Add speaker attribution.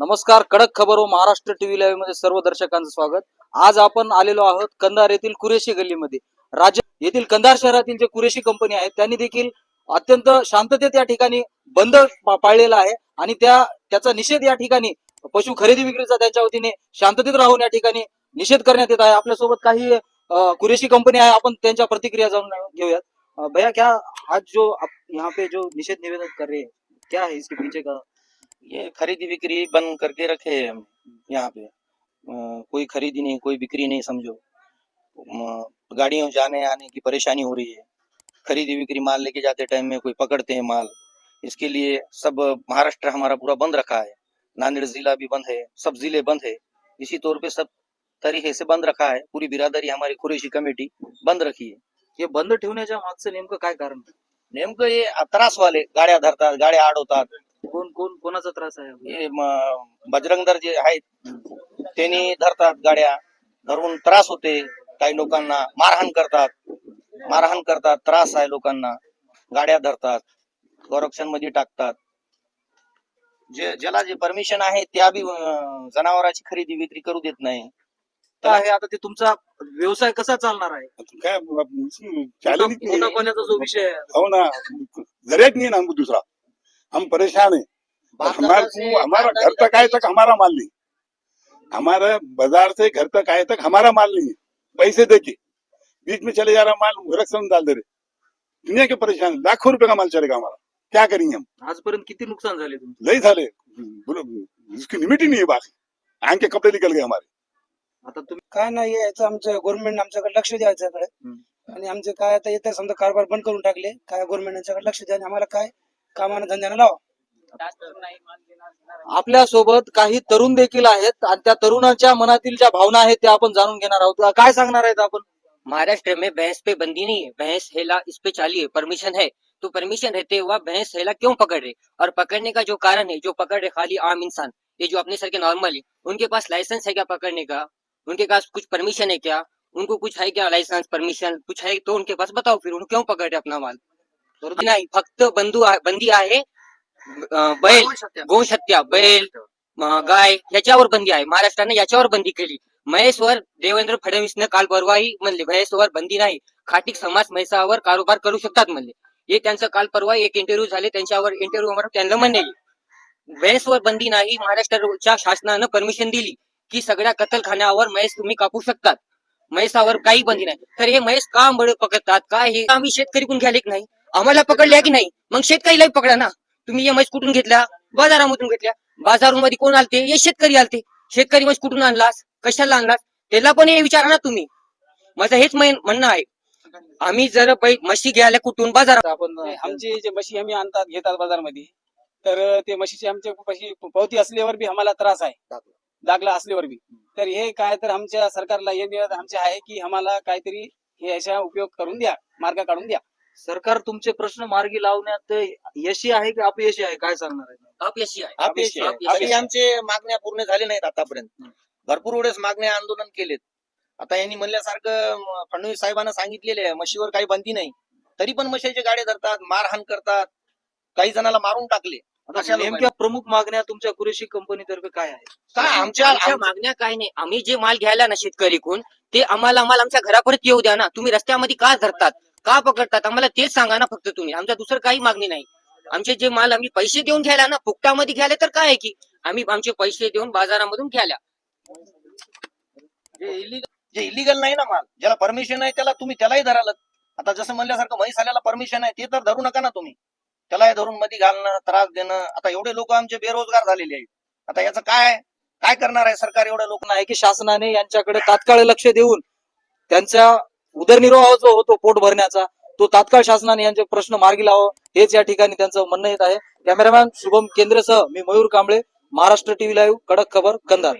Speaker 1: नमस्कार कडक खबर व महाराष्ट्र टीव्ही लाईव्हमध्ये सर्व दर्शकांचं स्वागत. आज आपण आलेलो आहोत कंधार येथील कुरेशी गल्लीमध्ये. राज्य येथील कंधार शहरातील जे कुरेशी कंपनी आहे त्यांनी देखील अत्यंत शांततेत या ठिकाणी बंद पाळलेला आहे आणि त्या त्याचा निषेध या ठिकाणी पशु खरेदी विक्रीचा त्यांच्या वतीने शांततेत राहून या ठिकाणी निषेध करण्यात येत आहे. आपल्यासोबत काही कुरेशी कंपनी आहे आपण त्यांच्या प्रतिक्रिया जाणून घेऊयात. भैया क्या आज जो आप यहाँ पे जो निषेध निवेदन कर रहे हैं क्या है इसके पीछे का
Speaker 2: ये खरीदी बिक्री बंद करके रखे है हम यहाँ पे। कोई खरीदी नहीं कोई बिक्री नहीं समझो। गाड़ियों जाने आने की परेशानी हो रही है। खरीदी बिक्री माल लेके जाते टाइम में कोई पकड़ते हैं माल। इसके लिए सब महाराष्ट्र हमारा पूरा बंद रखा है। नांदेड़ जिला भी बंद है सब ज़िले बंद है। इसी तौर पे सब तरीके से बंद रखा है। पूरी बिरादरी हमारी कुरेशी कमेटी बंद रखी है।
Speaker 1: हे बंद ठेवण्याच्या मागचं नेमकं काय कारण?
Speaker 2: नेमकं हे त्रासवाले गाड्या धरतात गाड्या अडवतात
Speaker 1: कोण कोण कोणाचा त्रास आहे
Speaker 2: हे म- बजरंगदर जे आहेत त्यांनी धरतात गाड्या धरून त्रास होते. काही लोकांना मारहाण करतात. मारहाण करतात त्रास आहे लोकांना. गाड्या धरतात गोरक्षणमध्ये टाकतात. जे ज्याला जे परमिशन आहे त्या बी अं, जनावरांची खरेदी विक्री करू देत नाही.
Speaker 1: काय आहे आता ते तुमचा व्यवसाय कसा चालणार आहे?
Speaker 3: क्या चैलेंज
Speaker 1: पाण्याचा जो विषय आहे?
Speaker 3: हो ना. नहीं ना दूसरा. हम परेशान है। हमारे को हमारा घर तक आए तक हमारा माल नहीं। हमारा बाजार से घर तक आए तक हमारा माल नहीं है। पैसे देके। बीच में चले जा रहा माल गोरक्षण में डाल दे रहे। दुनिया के परेशान है। लाखों रुपए का माल चलेगा हमारा। क्या करेंगे हम?
Speaker 1: आजपर्यंत किती नुकसान झाले तुमचं?
Speaker 3: लई झाले। बोलो उसकी लिमिट ही नहीं है बाकी। आंख के कपड़े निकल गए हमारे।
Speaker 1: आता तुम्ही
Speaker 4: काय नाही याचं आमचं गव्हर्नमेंट आमच्याकडे लक्ष द्यायचं. आणि आमचे काय आता येतं समजा कारभार बंद करून टाकले. काय गव्हर्नमेंट यांच्याकडे लक्ष द्या आणि आम्हाला काय? कामानं धंद्यानं लावा
Speaker 1: आपल्यासोबत काही तरुण देखील आहेत आणि त्या तरुणाच्या मनातील ज्या भावना आहेत त्या आपण जाणून घेणार आहोत. काय सांगणार आहेत आपण?
Speaker 5: महाराष्ट्र में भैंस पे बंदी नहीं है. भैंस हेला इस पे चालू है. परमिशन है. तो परमिशन रहते हुआ भैंस हेला क्यों पकड़ रहे? और पकड़ने का जो कारण है जो पकड़ रहे खाली आम इंसान ये जो अपने सर के नॉर्मल है उनके पास लाइसेंस है क्या पकड़ने का? उनके पास कुछ परमिशन है क्या? उनको कुछ है क्या लाइसेंस परमिशन कुछ है तो उनके पास बताओ फिर उन्हें क्यों पकड़ रहे अपना माल? नाही फक्त बंधू बंदी आहे बैल गोशत्या बैल गाय याच्यावर बंदी आहे. महाराष्ट्राने याच्यावर बंदी केली. महेशवर देवेंद्र फडणवीसनं काल परवाही म्हणले महेशवर बंदी नाही. खाटीक समाज म्हैसावर कारोबार करू शकतात म्हणले. हे त्यांचं काल परवा एक इंटरव्ह्यू झाले त्यांच्यावर इंटरव्ह्यू त्यांना म्हणले म्हैसवर बंदी नाही महाराष्ट्राच्या शासनानं परमिशन दिली की सगळ्या कत्तलखान्यावर म्हैस तुम्ही कापू शकतात. म्हैसावर काही बंदी नाही. तर हे म्हैस का बळ पकडतात? काय हे आम्ही शेतकरी कोण घ्याले की नाही? आम्हाला पकडल्या की नाही? मग शेतकरीलाही पकडा ना. तुम्ही हे कुठून घेतल्या बाजारामधून घेतल्या. बाजारामध्ये कोण आलते? हे शेतकरी आलते. शेतकरी म्हैस कुठून आणलास? कशाला आणलास? त्याला पण हे विचारा ना तुम्ही. माझं हेच म्हणणं आहे. आम्ही जर म्हशी घ्यायला कुठून बाजारात
Speaker 1: आपण
Speaker 6: आमची जे म्हशी आम्ही आणतात घेतात बाजारमध्ये तर ते म्हशीची आमच्या पाशी पावती असल्यावर बी आम्हाला त्रास आहे. दाखला असल्यावर बी. तर हे काय तर आमच्या सरकारला हे निवेदन आमचे आहे की आम्हाला काहीतरी हे अशा उपयोग करून द्या मार्ग काढून द्या.
Speaker 1: सरकार तुमचे प्रश्न मार्गी लावण्यात यशी आहे की अपयशी आहे? काय सांगणार आहे?
Speaker 5: अपयशी आहे.
Speaker 2: अपयशी आहे. आमचे मागण्या पूर्ण झाले नाहीत आतापर्यंत. भरपूर वेळेस मागण्या आंदोलन केलेत. आता यांनी म्हणल्यासारखं म, फडणवीस साहेबांना सांगितलेले आहे म्हशीवर काही बंदी नाही. तरी पण म्हशीचे गाडे धरतात मारहाण करतात. काही जणाला मारून टाकले.
Speaker 1: आता
Speaker 2: अशा
Speaker 1: नेमक्या प्रमुख मागण्या तुमच्या कुरेशी कंपनीतर्फे काय आहे
Speaker 2: काय आमच्या
Speaker 5: आमच्या मागण्या काय नाही. आम्ही जे माल घ्यायला ना शेतकरी कोण ते आम्हाला माल आमच्या घरापर्यंत येऊ द्या ना. तुम्ही रस्त्यामध्ये का धरतात? का पकडतात? आम्हाला तेच सांगा ना फक्त तुम्ही. आमच्या दुसरं काही मागणी नाही. आमचे जे माल आम्ही पैसे देऊन घ्यायला ना फुकटामध्ये घ्यायला तर काय आहे की? आम्ही आमचे पैसे देऊन बाजारामधून घ्यायला.
Speaker 2: जे इलिगल जे इलिगल नाही ना माल ज्याला परमिशन आहे त्याला तुम्ही त्यालाही धराल आता जसं म्हणल्यासारखं म्हैस आल्याला परमिशन आहे ते तर धरू नका ना तुम्ही. त्यालाही धरून मध्ये घालणं त्रास देणं. आता एवढे लोक आमचे बेरोजगार झालेले आहेत. आता याचं काय काय करणार आहे सरकार एवढ्या लोक
Speaker 1: आहे की शासनाने यांच्याकडे तात्काळ लक्ष देऊन त्यांचा उदरनिर्वाह जो होतो पोट भरण्याचा तो तात्काळ शासनाने यांचे प्रश्न मार्गी लावा हेच या ठिकाणी त्यांचं म्हणणं येत आहे. कॅमेरामॅन शुभम केंद्रेसह मी मयूर कांबळे महाराष्ट्र टीव्ही लाईव्ह कडक खबर कंधार.